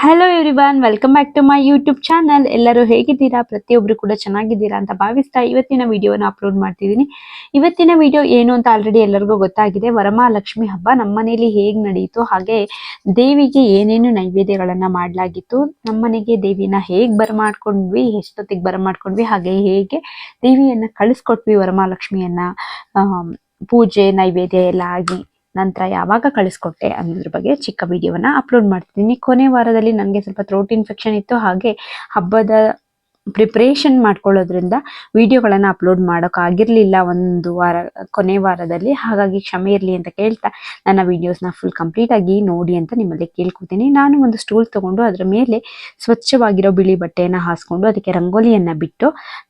Hello everyone welcome back to my YouTube channel ಎಲ್ಲರೂ ಹೇಗಿದ್ದೀರಾ? ಪ್ರತಿಯೊಬ್ಬರು ಕೂಡ ಚೆನ್ನಾಗಿದ್ದೀರಾ ಅಂತ ಭಾವಿಸ್ತಾ ಇವತ್ತಿನ ವಿಡಿಯೋನ ಅಪ್ಲೋಡ್ ಮಾಡ್ತಿದ್ದೀನಿ. ಇವತ್ತಿನ ವಿಡಿಯೋ ಏನು ಅಂತ ಆಲ್ರೆಡಿ ಎಲ್ಲರಿಗೂ ಗೊತ್ತಾಗಿದೆ. ವರಮಹಾಲಕ್ಷ್ಮಿ ಹಬ್ಬ ನಮ್ಮ ಮನೇಲಿ ಹೇಗೆ ನಡೆಯಿತು ಹಾಗೆ ದೇವಿಗೆ ಏನೇನು ನೈವೇದ್ಯಗಳನ್ನು ಮಾಡಲಾಗಿತ್ತು ನಮ್ಮ ಮನೆಗೆ ದೇವಿನ ಹೇಗೆ ಬರಮಾಡ್ಕೊಂಡ್ವಿ, ಎಷ್ಟೊತ್ತಿಗೆ ಬರಮಾಡ್ಕೊಂಡ್ವಿ, ಹಾಗೆ ಹೇಗೆ ದೇವಿಯನ್ನ ಕಳಿಸ್ಕೊಟ್ವಿ ವರಮಹಾಲಕ್ಷ್ಮಿಯನ್ನು ಪೂಜೆ, ನೈವೇದ್ಯ ಎಲ್ಲ ಆಗಿ. ನಂತರ ಯಾವಾಗ ಕಳಿಸ್ಕೊಟ್ಟೆ ಅನ್ನೋದ್ರ ಬಗ್ಗೆ ಚಿಕ್ಕ ವಿಡಿಯೋವನ್ನು ಅಪ್ಲೋಡ್ ಮಾಡ್ತಿದ್ದೀನಿ. ಕೊನೆ ವಾರದಲ್ಲಿ ನನಗೆ ಸ್ವಲ್ಪ ಥ್ರೋಟ್ ಇನ್ಫೆಕ್ಷನ್ ಇತ್ತು, ಹಾಗೆ ಹಬ್ಬದ ಪ್ರಿಪ್ರೇಷನ್ ಮಾಡ್ಕೊಳ್ಳೋದ್ರಿಂದ ವಿಡಿಯೋಗಳನ್ನು ಅಪ್ಲೋಡ್ ಮಾಡೋಕ್ಕಾಗಿರಲಿಲ್ಲ ಒಂದು ವಾರ, ಕೊನೆ ವಾರದಲ್ಲಿ. ಹಾಗಾಗಿ ಕ್ಷಮೆ ಇರಲಿ ಅಂತ ಕೇಳ್ತಾ ನನ್ನ ವಿಡಿಯೋಸ್ನ ಫುಲ್ ಕಂಪ್ಲೀಟಾಗಿ ನೋಡಿ ಅಂತ ನಿಮ್ಮಲ್ಲಿ ಕೇಳ್ಕೊತೀನಿ. ನಾನು ಒಂದು ಸ್ಟೂಲ್ ತೊಗೊಂಡು ಅದರ ಮೇಲೆ ಸ್ವಚ್ಛವಾಗಿರೋ ಬಿಳಿ ಬಟ್ಟೆಯನ್ನು ಹಾಸ್ಕೊಂಡು ಅದಕ್ಕೆ ರಂಗೋಲಿಯನ್ನು ಬಿಟ್ಟು,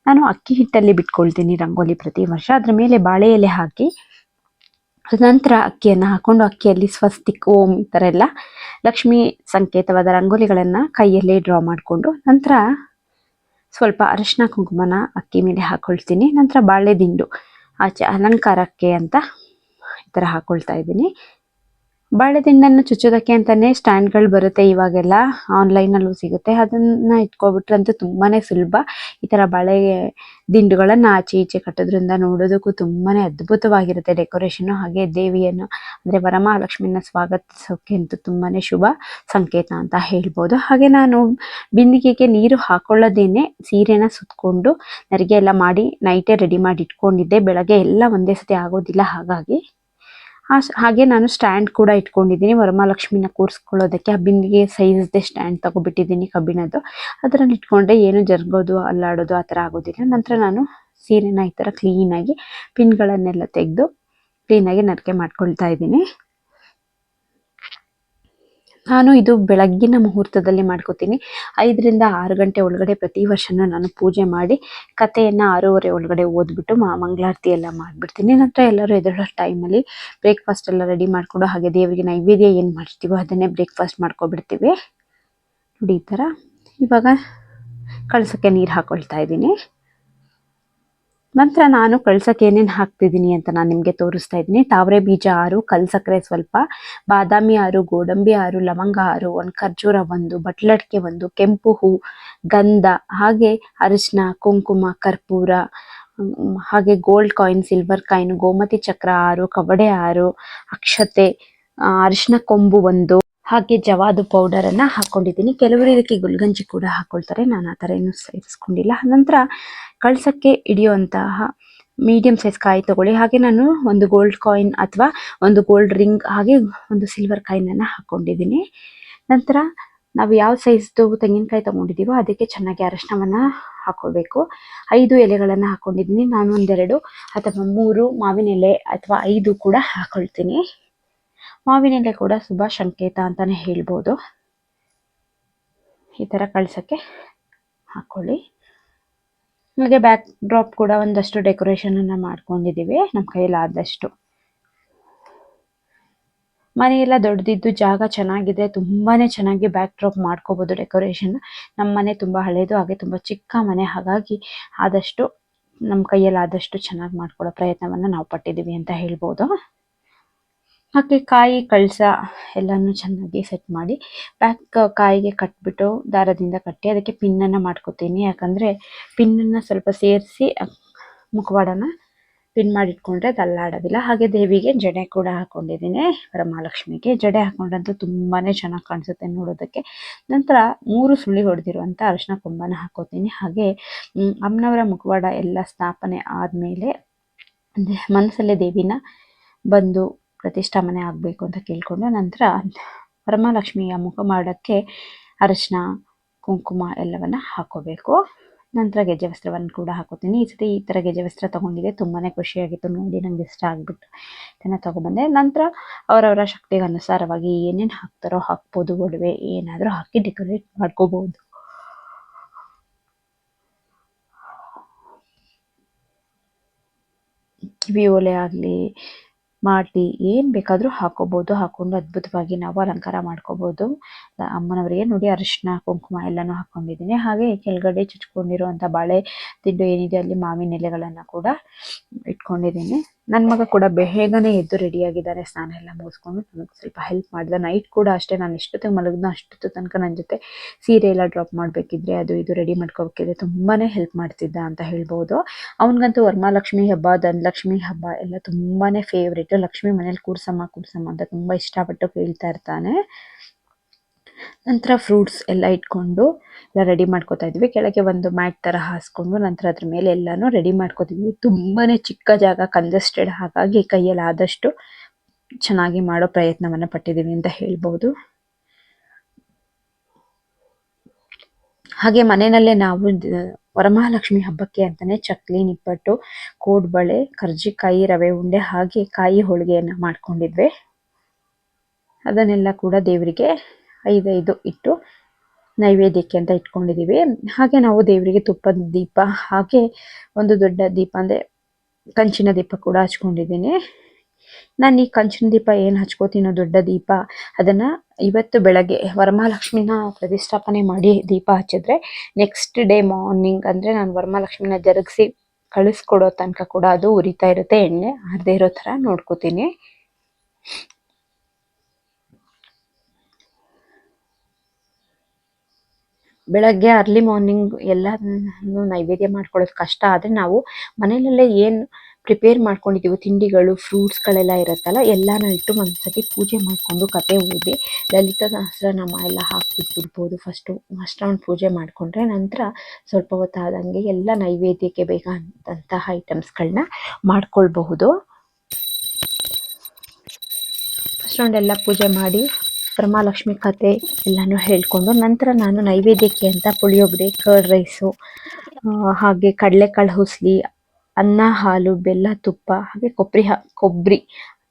ನಾನು ಅಕ್ಕಿ ಹಿಟ್ಟಲ್ಲಿ ಬಿಟ್ಕೊಳ್ತೀನಿ ರಂಗೋಲಿ ಪ್ರತಿ ವರ್ಷ. ಅದರ ಮೇಲೆ ಬಾಳೆ ಎಲೆ ಹಾಕಿ ನಂತರ ಅಕ್ಕಿಯನ್ನು ಹಾಕೊಂಡು ಅಕ್ಕಿಯಲ್ಲಿ ಸ್ವಸ್ತಿಕ್, ಓಂ ಈ ಥರ ಎಲ್ಲ ಲಕ್ಷ್ಮಿ ಸಂಕೇತವಾದ ರಂಗೋಲಿಗಳನ್ನು ಕೈಯಲ್ಲೇ ಡ್ರಾ ಮಾಡಿಕೊಂಡು ನಂತರ ಸ್ವಲ್ಪ ಅರಿಶಿನ, ಕುಂಕುಮನ ಅಕ್ಕಿ ಮೇಲೆ ಹಾಕೊಳ್ತೀನಿ. ನಂತರ ಬಾಳೆ ದಿಂಡು, ಆಚೆ ಅಲಂಕಾರಕ್ಕೆ ಅಂತ ಈ ಥರ ಹಾಕೊಳ್ತಾ ಇದ್ದೀನಿ. ಬಾಳೆ ದಿಂಡನ್ನು ಚುಚ್ಚೋದಕ್ಕೆ ಅಂತಾನೆ ಸ್ಟ್ಯಾಂಡ್ಗಳು ಬರುತ್ತೆ ಇವಾಗೆಲ್ಲ ಆನ್ಲೈನ್ ಅಲ್ಲೂ ಸಿಗುತ್ತೆ. ಅದನ್ನ ಇಟ್ಕೊಬಿಟ್ರಂತೂ ತುಂಬಾನೇ ಸುಲಭ. ಈ ತರ ಬಾಳೆ ದಿಂಡುಗಳನ್ನ ಆಚೆ ಈಚೆ ಕಟ್ಟೋದ್ರಿಂದ ನೋಡೋದಕ್ಕೂ ತುಂಬಾನೇ ಅದ್ಭುತವಾಗಿರುತ್ತೆ ಡೆಕೋರೇಷನ್ ಹಾಗೆ ದೇವಿಯನ್ನು, ಅಂದ್ರೆ ವರಮಹಾಲಕ್ಷ್ಮಿನ ಸ್ವಾಗತಿಸೋಕೆ ಅಂತೂ ತುಂಬಾನೇ ಶುಭ ಸಂಕೇತ ಅಂತ ಹೇಳ್ಬೋದು. ಹಾಗೆ ನಾನು ಬಿಂದಿಗೆಗೆ ನೀರು ಹಾಕೊಳ್ಳೋದೇನೆ, ಸೀರೆನ ಸುತ್ಕೊಂಡು ನರಿಗೆ ಎಲ್ಲ ಮಾಡಿ, ನೈಟೇ ರೆಡಿ ಮಾಡಿ ಇಟ್ಕೊಂಡಿದ್ದೆ. ಬೆಳಗ್ಗೆ ಎಲ್ಲ ಒಂದೇ ಸತಿ ಆಗೋದಿಲ್ಲ ಹಾಗಾಗಿ. ಹಾಗೆ ನಾನು ಸ್ಟ್ಯಾಂಡ್ ಕೂಡ ಇಟ್ಕೊಂಡಿದ್ದೀನಿ. ವರಮಹಾಲಕ್ಷ್ಮಿನ ಕೂರಿಸ್ಕೊಳ್ಳೋದಕ್ಕೆ ಆ ಸೈಜ್ದೆ ಸ್ಟ್ಯಾಂಡ್ ತಗೊಬಿಟ್ಟಿದ್ದೀನಿ ಕಬ್ಬಿಣದ್ದು. ಅದರಲ್ಲಿ ಇಟ್ಕೊಂಡ್ರೆ ಏನು ಜರುಗೋದು, ಅಲ್ಲಾಡೋದು ಆ ಥರ ಆಗೋದಿಲ್ಲ. ನಂತರ ನಾನು ಸೀರೆನ ಈ ಥರ ಕ್ಲೀನಾಗಿ ಪಿನ್ಗಳನ್ನೆಲ್ಲ ತೆಗೆದು ಕ್ಲೀನಾಗಿ ನರಿಕೆ ಮಾಡ್ಕೊಳ್ತಾ ಇದ್ದೀನಿ. ನಾನು ಇದು ಬೆಳಗ್ಗಿನ ಮುಹೂರ್ತದಲ್ಲಿ ಮಾಡ್ಕೋತೀನಿ. ಐದರಿಂದ ಆರು ಗಂಟೆ ಒಳಗಡೆ ಪ್ರತಿ ವರ್ಷನೂ ನಾನು ಪೂಜೆ ಮಾಡಿ ಕಥೆಯನ್ನು ಆರೂವರೆ ಒಳಗಡೆ ಓದ್ಬಿಟ್ಟು ಮಾ ಮಂಗಳಾರತಿ ಎಲ್ಲ ಮಾಡಿಬಿಡ್ತೀನಿ. ನಂತರ ಎಲ್ಲರೂ ಎದ್ದೇಳೋ ಟೈಮಲ್ಲಿ ಬ್ರೇಕ್ಫಾಸ್ಟ್ ಎಲ್ಲ ರೆಡಿ ಮಾಡಿಕೊಂಡು ಹಾಗೆ ದೇವರಿಗೆ ನೈವೇದ್ಯ ಏನು ಮಾಡ್ತೀವೋ ಅದನ್ನೇ ಬ್ರೇಕ್ಫಾಸ್ಟ್ ಮಾಡ್ಕೊಬಿಡ್ತೀವಿ. ನೋಡಿ ಈ ಥರ ಇವಾಗ ಕಳಿಸೋಕ್ಕೆ ನೀರು ಹಾಕ್ಕೊಳ್ತಾ ಇದ್ದೀನಿ. ನಂತರ ನಾನು ಕಳ್ಸಕ್ಕೆ ಏನೇನು ಹಾಕ್ತಿದ್ದೀನಿ ಅಂತ ನಾನು ನಿಮಗೆ ತೋರಿಸ್ತಾ ಇದ್ದೀನಿ. ತಾವರೆ ಬೀಜ ಆರು ಕಲ್ಸಕ್ಕರೆ ಸ್ವಲ್ಪ, ಬಾದಾಮಿ ಆರು, ಗೋಡಂಬಿ ಆರು, ಲವಂಗ ಆರು, ಒಂದು ಖರ್ಜೂರ ಒಂದು ಬಟ್ಲಡ್ಕೆ ಒಂದು, ಕೆಂಪು ಹೂ, ಗಂಧ, ಹಾಗೆ ಅರಿಶಿನ, ಕುಂಕುಮ, ಕರ್ಪೂರ ಹಾಗೆ ಗೋಲ್ಡ್ ಕಾಯಿನ್, ಸಿಲ್ವರ್ ಕಾಯಿನ್, ಗೋಮತಿ ಚಕ್ರ ಆರು, ಕವಡೆ ಆರು, ಅಕ್ಷತೆ ಅರಿಶಿನ ಕೊಂಬು ಒಂದು ಹಾಗೆ ಜವಾದು ಪೌಡರ್ ಅನ್ನ ಹಾಕೊಂಡಿದ್ದೀನಿ. ಕೆಲವರು ಇದಕ್ಕೆ ಗುಲ್ಗಂಜಿ ಕೂಡ ಹಾಕೊಳ್ತಾರೆ. ನಾನು ಆ ಥರ ಏನು ಸೇರಿಸ್ಕೊಂಡಿಲ್ಲ. ನಂತರ ಕಳ್ಸಕ್ಕೆ ಹಿಡಿಯುವಂತಹ ಮೀಡಿಯಮ್ ಸೈಜ್ ಕಾಯಿ ತಗೊಳ್ಳಿ. ಹಾಗೆ ನಾನು ಒಂದು ಗೋಲ್ಡ್ ಕಾಯಿನ್ ಅಥವಾ ಒಂದು ಗೋಲ್ಡ್ ರಿಂಗ್ ಹಾಗೆ ಒಂದು ಸಿಲ್ವರ್ ಕಾಯಿನನ್ನು ಹಾಕೊಂಡಿದ್ದೀನಿ. ನಂತರ ನಾವು ಯಾವ ಸೈಜ್ದು ತೆಂಗಿನಕಾಯಿ ತಗೊಂಡಿದ್ದೀವೋ ಅದಕ್ಕೆ ಚೆನ್ನಾಗಿ ಅರಶಿನವನ್ನು ಹಾಕೋಬೇಕು ಐದು ಎಲೆಗಳನ್ನು ಹಾಕೊಂಡಿದ್ದೀನಿ. ನಾನು ಒಂದೆರಡು ಅಥವಾ ಮೂರು ಮಾವಿನ ಎಲೆ ಅಥವಾ ಐದು ಕೂಡ ಹಾಕೊಳ್ತೀನಿ. ಮಾವಿನ ಎಲೆ ಕೂಡ ಶುಭ ಸಂಕೇತ ಅಂತಾನೆ ಹೇಳ್ಬೋದು. ಈ ಥರ ಕಳ್ಸೋಕ್ಕೆ ಹಾಕ್ಕೊಳ್ಳಿ ಹಾಗೆ ಬ್ಯಾಕ್ ಡ್ರಾಪ್ ಕೂಡ ಒಂದಷ್ಟು ಡೆಕೋರೇಷನ್ ಅನ್ನ ಮಾಡ್ಕೊಂಡಿದ್ದೀವಿ ನಮ್ಮ ಕೈಲಾದಷ್ಟು ಮನೆಯೆಲ್ಲ ದೊಡ್ಡದಿದ್ದು ಜಾಗ ಚೆನ್ನಾಗಿದೆ. ತುಂಬಾನೇ ಚೆನ್ನಾಗಿ ಬ್ಯಾಕ್ ಡ್ರಾಪ್ ಮಾಡ್ಕೋಬಹುದು ಡೆಕೋರೇಷನ್ ನಮ್ಮ ಮನೆ ತುಂಬಾ ಹಳೇದು, ಹಾಗೆ ತುಂಬಾ ಚಿಕ್ಕ ಮನೆ. ಹಾಗಾಗಿ ಆದಷ್ಟು ನಮ್ಮ ಕೈಯಲ್ಲಿ ಆದಷ್ಟು ಚೆನ್ನಾಗಿ ಮಾಡ್ಕೊಳ್ಳೋ ಪ್ರಯತ್ನವನ್ನ ನಾವು ಪಟ್ಟಿದ್ದೀವಿ ಅಂತ ಹೇಳ್ಬೋದು. ಹಾಗೆ ಕಾಯಿ ಕಳಸ ಎಲ್ಲಾನು ಚೆನ್ನಾಗಿ ಸೆಟ್ ಮಾಡಿ ಬ್ಯಾಕ್ ಕಾಯಿಗೆ ಕಟ್ಬಿಟ್ಟು ದಾರದಿಂದ ಕಟ್ಟಿ ಅದಕ್ಕೆ ಪಿನ್ನನ್ನು ಮಾಡ್ಕೋತೀನಿ. ಯಾಕಂದರೆ ಪಿನ್ನನ್ನು ಸ್ವಲ್ಪ ಸೇರಿಸಿ ಮುಖವಾಡನ ಪಿನ್ ಮಾಡಿಟ್ಕೊಂಡ್ರೆ ಅದು ಅಲ್ಲಾಡೋದಿಲ್ಲ ಹಾಗೆ ದೇವಿಗೆ ಜಡೆ ಕೂಡ ಹಾಕೊಂಡಿದ್ದೀನಿ. ವರಮಹಾಲಕ್ಷ್ಮಿಗೆ ಜಡೆ ಹಾಕೊಂಡ್ರಂತೂ ತುಂಬಾ ಚೆನ್ನಾಗಿ ಕಾಣಿಸುತ್ತೆ ನೋಡೋದಕ್ಕೆ. ನಂತರ ಮೂರು ಸುಳಿ ಹೊಡೆದಿರುವಂಥ ಅರಿಶಿನ ಕೊಂಬನ ಹಾಕೋತೀನಿ. ಹಾಗೆ ಅಮ್ಮನವರ ಮುಖವಾಡ ಎಲ್ಲ ಸ್ಥಾಪನೆ ಆದಮೇಲೆ ಮನಸ್ಸಲ್ಲೇ ದೇವಿನ ಬಂದು ಪ್ರತಿಷ್ಠಾಪನೆ ಆಗಬೇಕು ಅಂತ ಕೇಳಿಕೊಂಡು ನಂತರ ವರಮಹಾಲಕ್ಷ್ಮಿಯ ಮುಖ ಮಾಡೋಕ್ಕೆ ಅರಿಶಿನ, ಕುಂಕುಮ ಎಲ್ಲವನ್ನ ಹಾಕೋಬೇಕು. ನಂತರ ಗೆಜ್ಜೆ ವಸ್ತ್ರವನ್ನು ಕೂಡ ಹಾಕೋತೀನಿ. ಈ ಸತಿ ಈ ಥರ ಗೆಜ್ಜೆ ವಸ್ತ್ರ ತೊಗೊಂಡಿದ್ದೆ. ತುಂಬಾ ಖುಷಿಯಾಗಿತ್ತು. ನೋಡಿ ನನಗೆ ಇಷ್ಟ ಆಗಿಬಿಟ್ಟು ಇದನ್ನು ತೊಗೊಬಂದೆ ನಂತರ ಅವರವರ ಶಕ್ತಿಗೆ ಅನುಸಾರವಾಗಿ ಏನೇನು ಹಾಕ್ತಾರೋ ಹಾಕ್ಬೋದು. ಒಡವೆ ಏನಾದರೂ ಹಾಕಿ ಡೆಕೋರೇಟ್ ಮಾಡ್ಕೋಬಹುದು ಕಿವಿ ಓಲೆ ಆಗಲಿ ಮಾಡಿ ಏನು ಬೇಕಾದರೂ ಹಾಕೋಬಹುದು ಹಾಕೊಂಡು ಅದ್ಭುತವಾಗಿ ನಾವು ಅಲಂಕಾರ ಮಾಡ್ಕೋಬಹುದು ಅಮ್ಮನವರಿಗೆ ನೋಡಿ ಅರಿಶಿನ, ಕುಂಕುಮ ಎಲ್ಲನೂ ಹಾಕೊಂಡಿದ್ದೀನಿ. ಹಾಗೆ ಕೆಳಗಡೆ ಚುಚ್ಕೊಂಡಿರುವಂಥ ಬಾಳೆ ತಿಂಡು ಏನಿದೆ ಅಲ್ಲಿ ಮಾವಿನ ಎಲೆಗಳನ್ನು ಕೂಡ ಇಟ್ಕೊಂಡಿದ್ದೀನಿ. ನನ್ನ ಮಗ ಕೂಡ ಬೇಗನೆ ಎದ್ದು ರೆಡಿಯಾಗಿದ್ದಾರೆ ಸ್ನಾನ ಎಲ್ಲ ಮುಗಿಸ್ಕೊಂಡು ನನಗೆ ಸ್ವಲ್ಪ ಹೆಲ್ಪ್ ಮಾಡಿದ. ನೈಟ್ ಕೂಡ ಅಷ್ಟೇ, ನಾನು ಎಷ್ಟೊತ್ತಿಗೆ ಮಲಗಿದ್ನೋ ಅಷ್ಟೊತ್ತು ತನಕ ನನ್ನ ಜೊತೆ ಸೀರೆ ಎಲ್ಲ ಡ್ರಾಪ್ ಮಾಡಬೇಕಿದ್ರೆ, ಅದು ಇದು ರೆಡಿ ಮಾಡ್ಕೋಬೇಕಿದ್ರೆ ತುಂಬಾ ಹೆಲ್ಪ್ ಮಾಡ್ತಿದ್ದ ಅಂತ ಹೇಳ್ಬೋದು. ಅವನಿಗಂತೂ ವರಮಹಾಲಕ್ಷ್ಮಿ ಹಬ್ಬ, ಧನಲಕ್ಷ್ಮಿ ಹಬ್ಬ ಎಲ್ಲ ತುಂಬಾ ಫೇವ್ರೇಟು ಲಕ್ಷ್ಮಿ ಮನೇಲಿ ಕೂರ್ಸಮ್ಮ ಕೂರ್ಸಮ್ಮ ಅಂತ ತುಂಬ ಇಷ್ಟಪಟ್ಟು ಕೇಳ್ತಾ ಇರ್ತಾನೆ. ನಂತರ ಫ್ರೂಟ್ಸ್ ಎಲ್ಲ ಇಟ್ಕೊಂಡು ಎಲ್ಲ ರೆಡಿ ಮಾಡ್ಕೋತಾ ಇದ್ವಿ. ಕೆಳಗೆ ಒಂದು ಮ್ಯಾಟ್ ತರ ಹಾಸ್ಕೊಂಡು ನಂತರ ಅದ್ರ ಮೇಲೆ ಎಲ್ಲಾನು ರೆಡಿ ಮಾಡ್ಕೋತಿದ್ವಿ. ತುಂಬಾನೇ ಚಿಕ್ಕ ಜಾಗ ಕಂಜಸ್ಟೆಡ್ ಹಾಗಾಗಿ ಕೈಯಲ್ಲಿ ಆದಷ್ಟು ಚೆನ್ನಾಗಿ ಮಾಡೋ ಪ್ರಯತ್ನವನ್ನ ಪಟ್ಟಿದ್ದೀವಿ ಅಂತ ಹೇಳ್ಬೋದು. ಹಾಗೆ ಮನೆಯಲ್ಲೇ ನಾವು ವರಮಹಾಲಕ್ಷ್ಮಿ ಹಬ್ಬಕ್ಕೆ ಅಂತಾನೆ ಚಕ್ಲಿ, ನಿಪ್ಪಟ್ಟು, ಕೋಡ್ಬಳೆ, ಕರ್ಜಿಕಾಯಿ, ರವೆ ಉಂಡೆ ಹಾಗೆ ಕಾಯಿ ಹೋಳಿಗೆಯನ್ನ ಮಾಡ್ಕೊಂಡಿದ್ವಿ. ಅದನ್ನೆಲ್ಲ ಕೂಡ ದೇವರಿಗೆ ಐದೈದು ಇಟ್ಟು ನೈವೇದ್ಯಕ್ಕೆ ಅಂತ ಇಟ್ಕೊಂಡಿದ್ದೀವಿ ಹಾಗೆ ನಾವು ದೇವರಿಗೆ ತುಪ್ಪದ ದೀಪ, ಹಾಗೆ ಒಂದು ದೊಡ್ಡ ದೀಪ ಅಂದರೆ ಕಂಚಿನ ದೀಪ ಕೂಡ ಹಚ್ಕೊಂಡಿದ್ದೀನಿ. ನಾನು ಈ ಕಂಚಿನ ದೀಪ ಏನು ಹಚ್ಕೋತೀನೋ ದೊಡ್ಡ ದೀಪ, ಅದನ್ನು ಇವತ್ತು ಬೆಳಗ್ಗೆ ವರಮಹಾಲಕ್ಷ್ಮಿನ ಪ್ರತಿಷ್ಠಾಪನೆ ಮಾಡಿ ದೀಪ ಹಚ್ಚಿದ್ರೆ ನೆಕ್ಸ್ಟ್ ಡೇ ಮಾರ್ನಿಂಗ್ ಅಂದರೆ ನಾನು ವರಮಹಾಲಕ್ಷ್ಮಿನ ಜರುಗಿಸಿ ಕಳಿಸ್ಕೊಡೋ ತನಕ ಕೂಡ ಅದು ಉರಿತಾ ಇರುತ್ತೆ, ಎಣ್ಣೆ ಹರಿದೇ ಇರೋ ಥರ ನೋಡ್ಕೋತೀನಿ. ಬೆಳಗ್ಗೆ ಅರ್ಲಿ ಮಾರ್ನಿಂಗ್ ಎಲ್ಲ ನೈವೇದ್ಯ ಮಾಡ್ಕೊಳ್ಳೋದು ಕಷ್ಟ. ಆದರೆ ನಾವು ಮನೆಯಲ್ಲೇ ಏನು ಪ್ರಿಪೇರ್ ಮಾಡ್ಕೊಂಡಿದ್ದೀವಿ ತಿಂಡಿಗಳು ಫ್ರೂಟ್ಸ್ಗಳೆಲ್ಲ ಇರುತ್ತಲ್ಲ, ಎಲ್ಲನೂ ಇಟ್ಟು ಒಂದ್ಸತಿ ಪೂಜೆ ಮಾಡಿಕೊಂಡು ಕತೆ ಓದಿ, ಲಲಿತ ಸಹಸ್ರನಾಮ ಎಲ್ಲ ಹಾಕ್ಬಿಟ್ಬಿಡ್ಬೋದು. ಫಸ್ಟು ಫಸ್ಟ್ ರೌಂಡ್ ಪೂಜೆ ಮಾಡಿಕೊಂಡ್ರೆ ನಂತರ ಸ್ವಲ್ಪ ಹೊತ್ತಾದಂಗೆ ಎಲ್ಲ ನೈವೇದ್ಯಕ್ಕೆ ಬೇಕಾದಂತಹ ಐಟಮ್ಸ್ಗಳನ್ನ ಮಾಡ್ಕೊಳ್ಬಹುದು. ಎಲ್ಲ ಪೂಜೆ ಮಾಡಿ ವರಮಹಾಲಕ್ಷ್ಮಿ ಕತೆ ಎಲ್ಲನೂ ಹೇಳ್ಕೊಂಡು ನಂತರ ನಾನು ನೈವೇದ್ಯಕ್ಕೆ ಅಂತ ಪುಳಿಯೋಗರೆ, ಕರ್ಡ್ ರೈಸು ಹಾಗೆ ಕಡಲೆಕಾಳು ಹುಸ್ಲಿ, ಅನ್ನ, ಹಾಲು, ಬೆಲ್ಲ, ತುಪ್ಪ, ಹಾಗೆ ಕೊಬ್ಬರಿ ಹಾ ಕೊಬ್ಬರಿ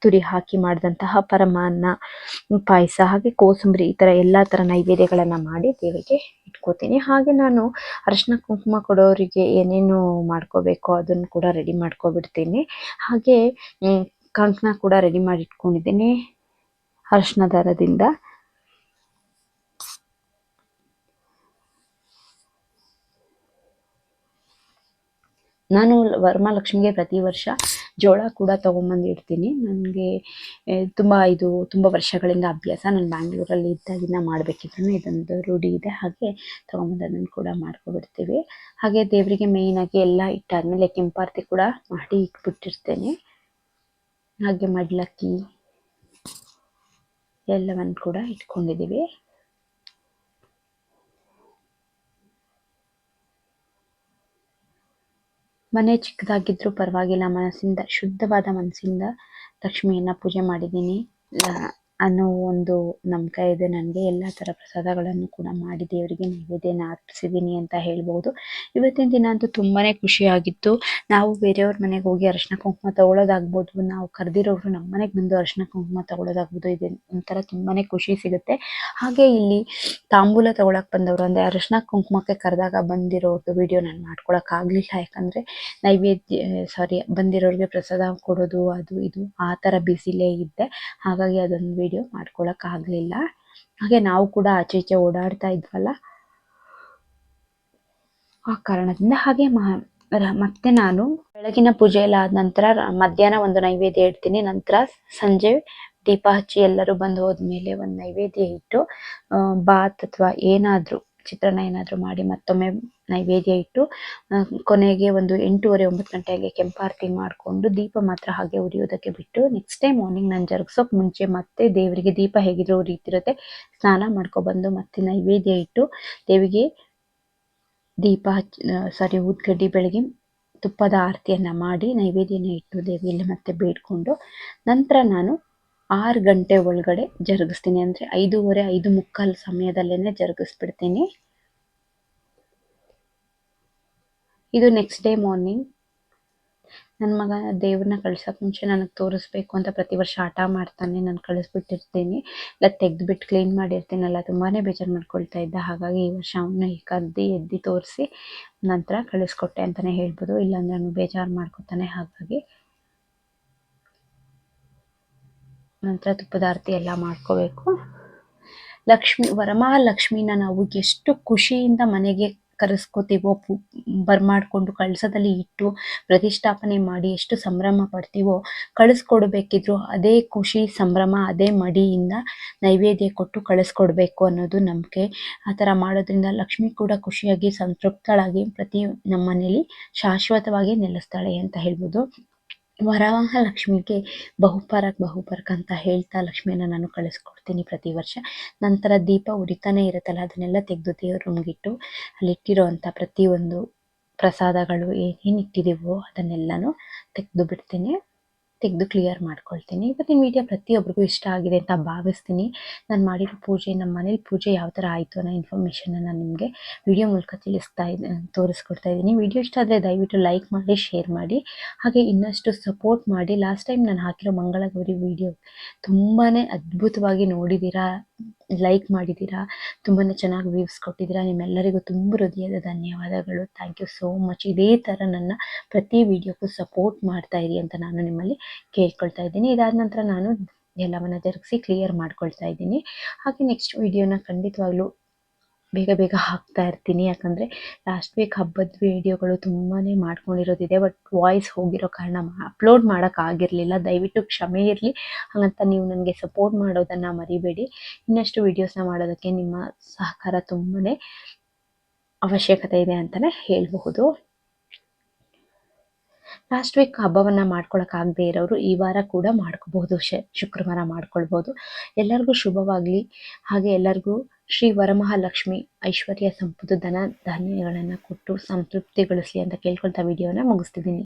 ತುರಿ ಹಾಕಿ ಮಾಡಿದಂತಹ ಪರಮಾನ್ನ, ಪಾಯಸ, ಹಾಗೆ ಕೋಸಂಬರಿ ಈ ಥರ ಎಲ್ಲ ಥರ ನೈವೇದ್ಯಗಳನ್ನು ಮಾಡಿ ದೇವರಿಗೆ ಇಟ್ಕೋತೀನಿ. ಹಾಗೆ ನಾನು ಅರಶಿನ ಕುಂಕುಮ ಕೊಡೋರಿಗೆ ಏನೇನು ಮಾಡ್ಕೋಬೇಕು ಅದನ್ನು ಕೂಡ ರೆಡಿ ಮಾಡ್ಕೊಬಿಡ್ತೀನಿ. ಹಾಗೆ ಕಂಕಣ ಕೂಡ ರೆಡಿ ಮಾಡಿ ಇಟ್ಕೊಂಡಿದ್ದೀನಿ ಅರಿಶಿನ ದಾರದಿಂದ ನಾನು ವರಮಹಾಲಕ್ಷ್ಮಿಗೆ ಪ್ರತಿ ವರ್ಷ ಜೋಳ ಕೂಡ ತೊಗೊಂಬಂದು ಇಡ್ತೀನಿ. ನನಗೆ ತುಂಬ ಇದು, ತುಂಬ ವರ್ಷಗಳಿಂದ ಅಭ್ಯಾಸ ನಾನು ಬ್ಯಾಂಗ್ಳೂರಲ್ಲಿ ಇದ್ದಾಗಿನ ಮಾಡಬೇಕಿದ್ರು ಇದೊಂದು ರೂಢಿ ಇದೆ. ಹಾಗೆ ತೊಗೊಂಬಂದು ಅದನ್ನು ಕೂಡ ಮಾಡ್ಕೊಬಿಡ್ತೀವಿ. ಹಾಗೆ ದೇವರಿಗೆ ಮೇಯ್ನಾಗಿ ಎಲ್ಲ ಇಟ್ಟಾದಮೇಲೆ ಕೆಂಪಾರತಿ ಕೂಡ ಮಾಡಿ ಇಟ್ಬಿಟ್ಟಿರ್ತೇನೆ. ಹಾಗೆ ಮಡ್ಲಕ್ಕಿ ಎಲ್ಲವನ್ನು ಕೂಡ ಇಟ್ಕೊಂಡಿದ್ದೀವಿ. ಮನೆ ಚಿಕ್ಕದಾಗಿದ್ರೂ ಪರವಾಗಿಲ್ಲ ಮನಸ್ಸಿಂದ ಶುದ್ಧವಾದ ಮನಸ್ಸಿಂದ ಲಕ್ಷ್ಮಿಯನ್ನ ಪೂಜೆ ಮಾಡಿದ್ದೀನಿ. ಅನ್ನೋ ಒಂದು ನಂಬಿಕೆ ಇದೆ ನನಗೆ. ಎಲ್ಲ ಥರ ಪ್ರಸಾದಗಳನ್ನು ಕೂಡ ಮಾಡಿ ದೇವರಿಗೆ ನೈವೇದ್ಯನ ಅರ್ಪಿಸಿದ್ದೀನಿ ಅಂತ ಹೇಳ್ಬೋದು. ಇವತ್ತಿನ ದಿನ ಅಂತೂ ತುಂಬಾ ಖುಷಿಯಾಗಿತ್ತು ನಾವು ಬೇರೆಯವ್ರ ಮನೆಗೆ ಹೋಗಿ ಅರಿಶಿನ ಕುಂಕುಮ ತಗೊಳ್ಳೋದಾಗ್ಬೋದು, ನಾವು ಕರೆದಿರೋರು ನಮ್ಮ ಮನೆಗೆ ಬಂದು ಅರಿಶಿನ ಕುಂಕುಮ ತಗೊಳ್ಳೋದಾಗ್ಬೋದು, ಇದೆ ಒಂಥರ ತುಂಬಾ ಖುಷಿ ಸಿಗುತ್ತೆ. ಹಾಗೆ ಇಲ್ಲಿ ತಾಂಬೂಲ ತಗೊಳಕ್ ಬಂದವರು ಅಂದರೆ ಅರಿಶಿನ ಕುಂಕುಮಕ್ಕೆ ಕರೆದಾಗ ಬಂದಿರೋದು ವಿಡಿಯೋ ನಾನು ಮಾಡ್ಕೊಳಕ್ಕಾಗಲಿಲ್ಲ ಯಾಕಂದರೆ ನೈವೇದ್ಯ ಸಾರಿ ಬಂದಿರೋರಿಗೆ ಪ್ರಸಾದ ಕೊಡೋದು, ಅದು ಇದು ಆ ಥರ ಬಿಸಿಲೇ ಇದ್ದೆ. ಹಾಗಾಗಿ ಅದೊಂದು ವಿಡಿಯೋ ಮಾಡ್ಕೊಳಕ್ ಆಗ್ಲಿಲ್ಲ. ಹಾಗೆ ನಾವು ಕೂಡ ಆಚೆ ಈಚೆ ಓಡಾಡ್ತಾ ಇದ್ವಲ್ಲ? ಆ ಕಾರಣದಿಂದ ಹಾಗೆ ಮತ್ತೆ ನಾನು ಬೆಳಗಿನ ಪೂಜೆ ಎಲ್ಲ ಆದ ನಂತರ ಮಧ್ಯಾಹ್ನ ಒಂದು ನೈವೇದ್ಯ ಇಡ್ತೀನಿ. ನಂತರ ಸಂಜೆ ದೀಪ ಹಚ್ಚಿ ಎಲ್ಲರೂ ಬಂದು ಹೋದ್ಮೇಲೆ ಒಂದು ನೈವೇದ್ಯ ಇಟ್ಟು ಬಾತ್ ಅಥವಾ ಏನಾದರೂ ಚಿತ್ರಾನ್ನ ಏನಾದರೂ ಮಾಡಿ ಮತ್ತೊಮ್ಮೆ ನೈವೇದ್ಯ ಇಟ್ಟು ಕೊನೆಗೆ ಒಂದು ಎಂಟೂವರೆ ಒಂಬತ್ತು ಗಂಟೆಗೆ ಕೆಂಪಾರತಿ ಮಾಡಿಕೊಂಡು ದೀಪ ಮಾತ್ರ ಹಾಗೆ ಉರಿಯೋದಕ್ಕೆ ಬಿಟ್ಟು ನೆಕ್ಸ್ಟ್ ಡೇ ಮಾರ್ನಿಂಗ್ ನಾನು ಜರುಗಿಸೋಕೆ ಮುಂಚೆ ಮತ್ತೆ ದೇವರಿಗೆ ದೀಪ ಹೇಗಿದ್ರು ಉರಿತಿರುತ್ತೆ, ಸ್ನಾನ ಮಾಡ್ಕೊಬಂದು ಮತ್ತೆ ನೈವೇದ್ಯ ಇಟ್ಟು ದೇವಿಗೆ ದೀಪ ಹಚ್ಚಿ ಸಾರಿ ಊದ್ಗಡ್ಡಿ ಬೆಳಗ್ಗೆ ತುಪ್ಪದ ಆರತಿಯನ್ನ ಮಾಡಿ ನೈವೇದ್ಯನ ಇಟ್ಟು ದೇವಿಯಲ್ಲಿ ಮತ್ತೆ ಬೇಡ್ಕೊಂಡು ನಂತರ ನಾನು ಆರು ಗಂಟೆ ಒಳಗಡೆ ಜರುಗಿಸ್ತೀನಿ ಅಂದರೆ ಐದೂವರೆ, ಐದು ಮುಕ್ಕಾಲು ಸಮಯದಲ್ಲೇ ಜರುಗಿಸ್ಬಿಡ್ತೀನಿ. ಇದು ನೆಕ್ಸ್ಟ್ ಡೇ ಮಾರ್ನಿಂಗ್ ನನ್ನ ಮಗ ದೇವ್ರನ್ನ ಕಳ್ಸೋಕೆ ಮುಂಚೆ ನನಗೆ ತೋರಿಸ್ಬೇಕು ಅಂತ ಪ್ರತಿ ವರ್ಷ ಆಟ ಮಾಡ್ತಾನೆ, ನಾನು ಕಳಿಸ್ಬಿಟ್ಟಿರ್ತೀನಿ. ಇಲ್ಲ ತೆಗೆದುಬಿಟ್ಟು ಕ್ಲೀನ್ ಮಾಡಿರ್ತೀನಲ್ಲ ತುಂಬಾ ಬೇಜಾರು ಮಾಡ್ಕೊಳ್ತಾ ಇದ್ದ. ಹಾಗಾಗಿ ಈ ವರ್ಷ ಅವನ್ನ ಕದ್ದು, ಎದ್ದು ತೋರಿಸಿ ನಂತರ ಕಳಿಸ್ಕೊಟ್ಟೆ ಅಂತಲೇ ಹೇಳ್ಬೋದು. ಇಲ್ಲಾಂದ್ರೆ ಅವನು ಬೇಜಾರು ಮಾಡ್ಕೊತಾನೆ. ಹಾಗಾಗಿ ನಂತರ ತುಪ್ಪದ ಆರತಿ ಎಲ್ಲ ಮಾಡ್ಕೋಬೇಕು. ಲಕ್ಷ್ಮಿ, ವರಮಹಾಲಕ್ಷ್ಮಿನ ನಾವು ಎಷ್ಟು ಖುಷಿಯಿಂದ ಮನೆಗೆ ಕರೆಸ್ಕೋತೀವೋ, ಪು, ಬರ್ಮಾಡ್ಕೊಂಡು ಕಳಸದಲ್ಲಿ ಇಟ್ಟು ಪ್ರತಿಷ್ಠಾಪನೆ ಮಾಡಿ ಎಷ್ಟು ಸಂಭ್ರಮ ಪಡ್ತೀವೋ, ಕಳಿಸ್ಕೊಡ್ಬೇಕಿದ್ರು ಅದೇ ಖುಷಿ, ಸಂಭ್ರಮ, ಅದೇ ಮಡಿಯಿಂದ ನೈವೇದ್ಯ ಕೊಟ್ಟು ಕಳಿಸ್ಕೊಡ್ಬೇಕು ಅನ್ನೋದು ನಂಬಿಕೆ. ಆ ಥರ ಮಾಡೋದ್ರಿಂದ ಲಕ್ಷ್ಮಿ ಕೂಡ ಖುಷಿಯಾಗಿ, ಸಂತೃಪ್ತಳಾಗಿ ಪ್ರತಿ ನಮ್ಮ ಶಾಶ್ವತವಾಗಿ ನೆಲೆಸ್ತಾಳೆ ಅಂತ ಹೇಳ್ಬೋದು. ವರವಾಹ ಲಕ್ಷ್ಮಿಗೆ ಬಹುಪರಕ್ ಬಹುಪರಕ್ ಅಂತ ಹೇಳ್ತಾ ಲಕ್ಷ್ಮಿಯನ್ನ ನಾನು ಕಳಿಸ್ಕೊಡ್ತೀನಿ ಪ್ರತಿ ವರ್ಷ. ನಂತರ ದೀಪ ಉರಿತಾನೆ ಇರುತ್ತಲ್ಲ, ಅದನ್ನೆಲ್ಲ ತೆಗೆದು ದೇವ್ರ ರೂಮ್ಗಿಟ್ಟು ಅಲ್ಲಿಟ್ಟಿರೋ ಪ್ರತಿಯೊಂದು ಪ್ರಸಾದಗಳು ಏನೇನು ಇಟ್ಟಿದ್ದೀವೋ ಅದನ್ನೆಲ್ಲಾನು ತೆಗೆದು ಬಿಡ್ತೀನಿ. ತೆಗೆದು ಕ್ಲಿಯರ್ ಮಾಡ್ಕೊಳ್ತೀನಿ. ಇವತ್ತಿನ ವಿಡಿಯೋ ಪ್ರತಿಯೊಬ್ಬರಿಗೂ ಇಷ್ಟ ಆಗಿದೆ ಅಂತ ಭಾವಿಸ್ತೀನಿ. ನಾನು ಮಾಡಿರೋ ಪೂಜೆ ನಮ್ಮ ಮನೇಲಿ ಪೂಜೆ ಯಾವ ಥರ ಆಯಿತು ಅನ್ನೋ ಇನ್ಫಾರ್ಮೇಷನ್ನ ನಾನು ನಿಮಗೆ ವಿಡಿಯೋ ಮೂಲಕ ತಿಳಿಸ್ತಾ ಇದ್ದ ತೋರಿಸ್ಕೊಡ್ತಾ ಇದ್ದೀನಿ. ವಿಡಿಯೋ ಇಷ್ಟ ಆದರೆ ದಯವಿಟ್ಟು ಲೈಕ್ ಮಾಡಿ ಶೇರ್ ಮಾಡಿ. ಹಾಗೆ ಇನ್ನಷ್ಟು ಸಪೋರ್ಟ್ ಮಾಡಿ. ಲಾಸ್ಟ್ ಟೈಮ್ ನಾನು ಹಾಕಿರೋ ಮಂಗಳಗೌರಿ ವಿಡಿಯೋ ತುಂಬಾ ಅದ್ಭುತವಾಗಿ ನೋಡಿದ್ದೀರಾ ಲೈಕ್ ಮಾಡಿದ್ದೀರಾ? ತುಂಬಾ ಚೆನ್ನಾಗಿ ವ್ಯೂಸ್ ಕೊಟ್ಟಿದ್ದೀರಾ? ನಿಮ್ಮೆಲ್ಲರಿಗೂ ತುಂಬ ಹೃದಯದ ಧನ್ಯವಾದಗಳು. ಥ್ಯಾಂಕ್ ಯು ಸೋ ಮಚ್ ಇದೇ ಥರ ನನ್ನ ಪ್ರತಿ ವಿಡಿಯೋಕ್ಕೂ ಸಪೋರ್ಟ್ ಮಾಡ್ತಾ ಇರಿ ಅಂತ ನಾನು ನಿಮ್ಮಲ್ಲಿ ಕೇಳ್ಕೊಳ್ತಾ ಇದ್ದೀನಿ. ಇದಾದ ನಂತರ ನಾನು ಎಲ್ಲವನ್ನ ಜರುಗಿಸಿ ಕ್ಲಿಯರ್ ಮಾಡ್ಕೊಳ್ತಾ ಇದ್ದೀನಿ. ಹಾಗೆ ನೆಕ್ಸ್ಟ್ ವಿಡಿಯೋನ ಖಂಡಿತವಾಗ್ಲೂ ಬೇಗ ಬೇಗ ಹಾಕ್ತಾ ಇರ್ತೀನಿ. ಯಾಕಂದರೆ ಲಾಸ್ಟ್ ವೀಕ್ ಹಬ್ಬದ ವಿಡಿಯೋಗಳು ತುಂಬಾ ಮಾಡ್ಕೊಂಡಿರೋದಿದೆ. ಬಟ್ ವಾಯ್ಸ್ ಹೋಗಿರೋ ಕಾರಣ ಅಪ್ಲೋಡ್ ಮಾಡೋಕ್ಕಾಗಿರಲಿಲ್ಲ ದಯವಿಟ್ಟು ಕ್ಷಮೆ ಇರಲಿ. ಹಾಗಂತ ನೀವು ನನಗೆ ಸಪೋರ್ಟ್ ಮಾಡೋದನ್ನು ಮರಿಬೇಡಿ. ಇನ್ನಷ್ಟು ವೀಡಿಯೋಸ್ನ ಮಾಡೋದಕ್ಕೆ ನಿಮ್ಮ ಸಹಕಾರ ತುಂಬಾ ಅವಶ್ಯಕತೆ ಇದೆ ಅಂತಲೇ ಹೇಳಬಹುದು. ಲಾಸ್ಟ್ ವೀಕ್ ಹಬ್ಬವನ್ನು ಮಾಡ್ಕೊಳಕ್ಕಾಗದೇ ಇರೋರು ಈ ವಾರ ಕೂಡ ಮಾಡ್ಕೋಬಹುದು. ಶುಕ್ರವಾರ ಮಾಡ್ಕೊಳ್ಬೋದು ಎಲ್ಲರಿಗೂ ಶುಭವಾಗಲಿ. ಹಾಗೆ ಎಲ್ಲರಿಗೂ ಶ್ರೀ ವರಮಹಾಲಕ್ಷ್ಮಿ ಐಶ್ವರ್ಯ ಸಂಪತ್ತು ಧನ ಧಾನ್ಯಗಳನ್ನ ಕೊಟ್ಟು ಸಂತೃಪ್ತಿಗೊಳಿಸಲಿ ಅಂತ ಕೇಳ್ಕೊಳ್ತಾ ವಿಡಿಯೋನ ಮುಗಿಸ್ತಿದ್ದೀನಿ.